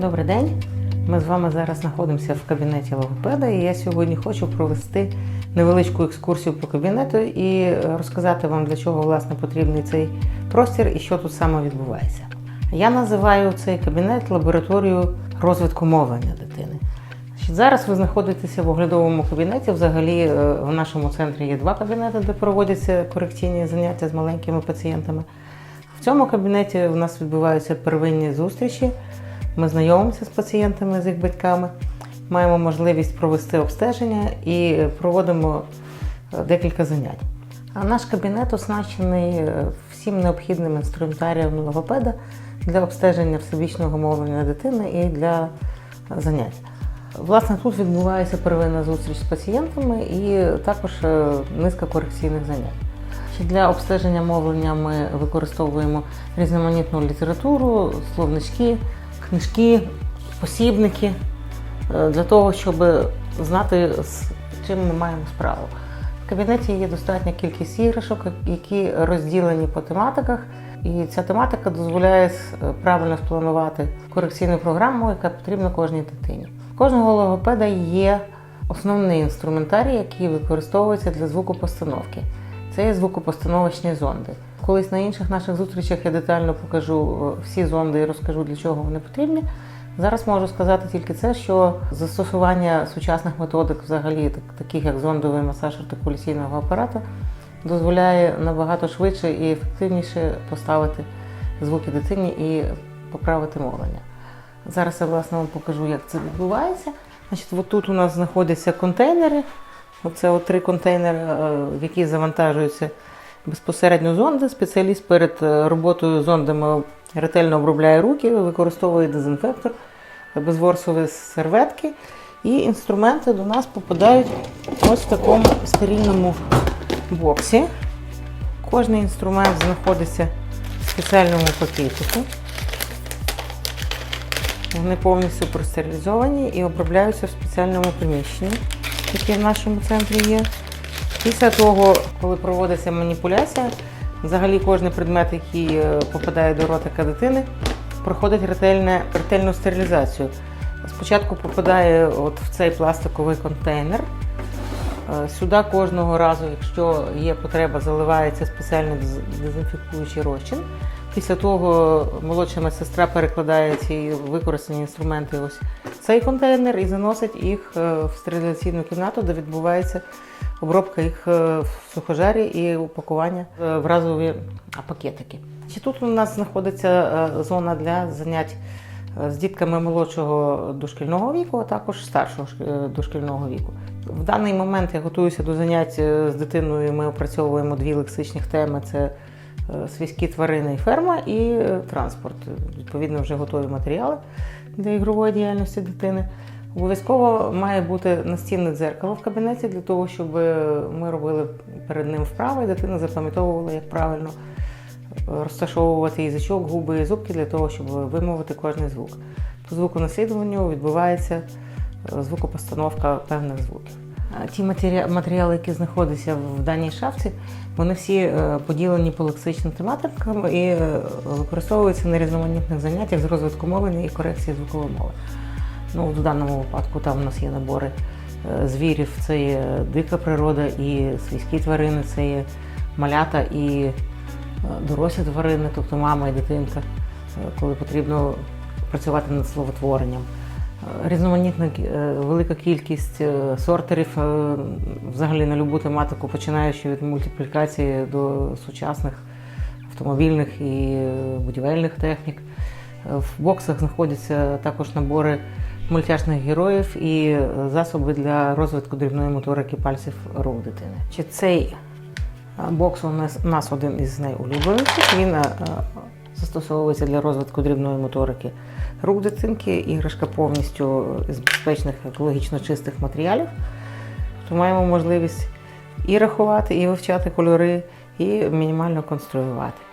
Добрий день. Ми з вами зараз знаходимося в кабінеті логопеда, і я сьогодні хочу провести невеличку екскурсію по кабінету і е, розказати вам, для чого власне потрібний цей простір і що тут саме відбувається. Я називаю цей кабінет лабораторією розвитку мовлення дитини. Зараз ви знаходитеся в оглядовому кабінеті. Взагалі е, в нашому центрі є два кабінети, де проводяться корекційні заняття з маленькими пацієнтами. В цьому кабінеті у нас відбуваються первинні зустрічі. Ми знайомимося з пацієнтами, з їх батьками, маємо можливість провести обстеження і проводимо е, декілька занять. А наш кабінет оснащений е, всім необхідним інструментарієм логопеда для обстеження всебічного мовлення дитини і для занять. Власне, тут відбувається первинна зустріч з пацієнтами і також е, низка корекційних занять. Для обстеження мовлення ми використовуємо різноманітну літературу, словнички, книжки, посібники е, для того, щоб знати, з чим ми маємо справу. В кабінеті є достатня кількість іграшок, які розділені по тематиках, і ця тематика дозволяє е, правильно спланувати корекційну програму, яка потрібна кожній дитині. У кожного логопеда є основний інструментарій, який використовується для звукопостановки. Це є звукопостановочні зонди. Колись на інших наших зустрічах я детально покажу е, всі зонди і розкажу, для чого вони потрібні. Зараз можу сказати тільки це, що застосування сучасних методик, взагалі так- таких як зондовий масаж артикуляційного апарату, дозволяє набагато швидше і ефективніше поставити звуки дитині і поправити мовлення. Зараз я власне вам покажу, як це відбувається. Значить, от тут у нас знаходяться контейнери. Оце три контейнери, е, в які завантажуються безпосередньо зонди. Спеціаліст перед е, роботою зондами ретельно обробляє руки, використовує дезінфектор, безворсові серветки. І інструменти до нас попадають ось в такому стерильному боксі. Кожний інструмент знаходиться в спеціальному пакетику. Вони повністю простерилізовані і обробляються в спеціальному приміщенні, яке в нашому центрі є. Після того, коли проводиться маніпуляція, взагалі кожен предмет, який е, попадає до ротика дитини, проходить ретельне, ретельну стерилізацію. Спочатку попадає от в цей пластиковий контейнер. Е, Сюди кожного разу, якщо є потреба, заливається спеціальний дезінфікуючий розчин. Після того молодша медсестра перекладає ці використані інструменти ось цей контейнер і заносить їх е, в стерилізаційну кімнату, де відбувається обробка їх е, в сухожарі і упакування е, в разові пакетики. Тут у нас знаходиться зона для занять з дітками молодшого дошкільного віку, а також старшого дошкільного віку. В даний момент я готуюся до занять з дитиною. Ми опрацьовуємо дві лексичних теми: це свійські тварини і ферма, і е, транспорт. Відповідно, вже готові матеріали для ігрової діяльності дитини. Обов'язково має бути настінне дзеркало в кабінеті для того, щоб е, ми робили перед ним вправи, і дитина запам'ятовувала, як правильно розташовувати язичок, губи і зубки для того, щоб вимовити кожний звук. По звуконаслідуванню відбувається е, звукопостановка певних звуків. Ті матеріали, які знаходяться в даній шафці, вони всі е, поділені по лексичним тематикам і е, використовуються на різноманітних заняттях з розвитку мовлення і корекції звукової мови. Ну, в даному випадку там у нас є набори е, звірів, це є дика природа і свійські тварини, це є малята і дорослі тварини, тобто мама і дитинка, коли потрібно працювати над словотворенням. Різноманітна е, велика кількість е, сортерів е, взагалі на любу тематику, починаючи від мультиплікації до сучасних автомобільних і будівельних технік. В боксах знаходяться також набори мультяшних героїв і засоби для розвитку дрібної моторики пальців рук дитини. Чи цей бокс у нас, один із найулюбленіших. Він застосовується для розвитку дрібної моторики рук дитинки. Іграшка повністю з безпечних екологічно чистих матеріалів. То маємо можливість і рахувати, і вивчати кольори, і мінімально конструювати.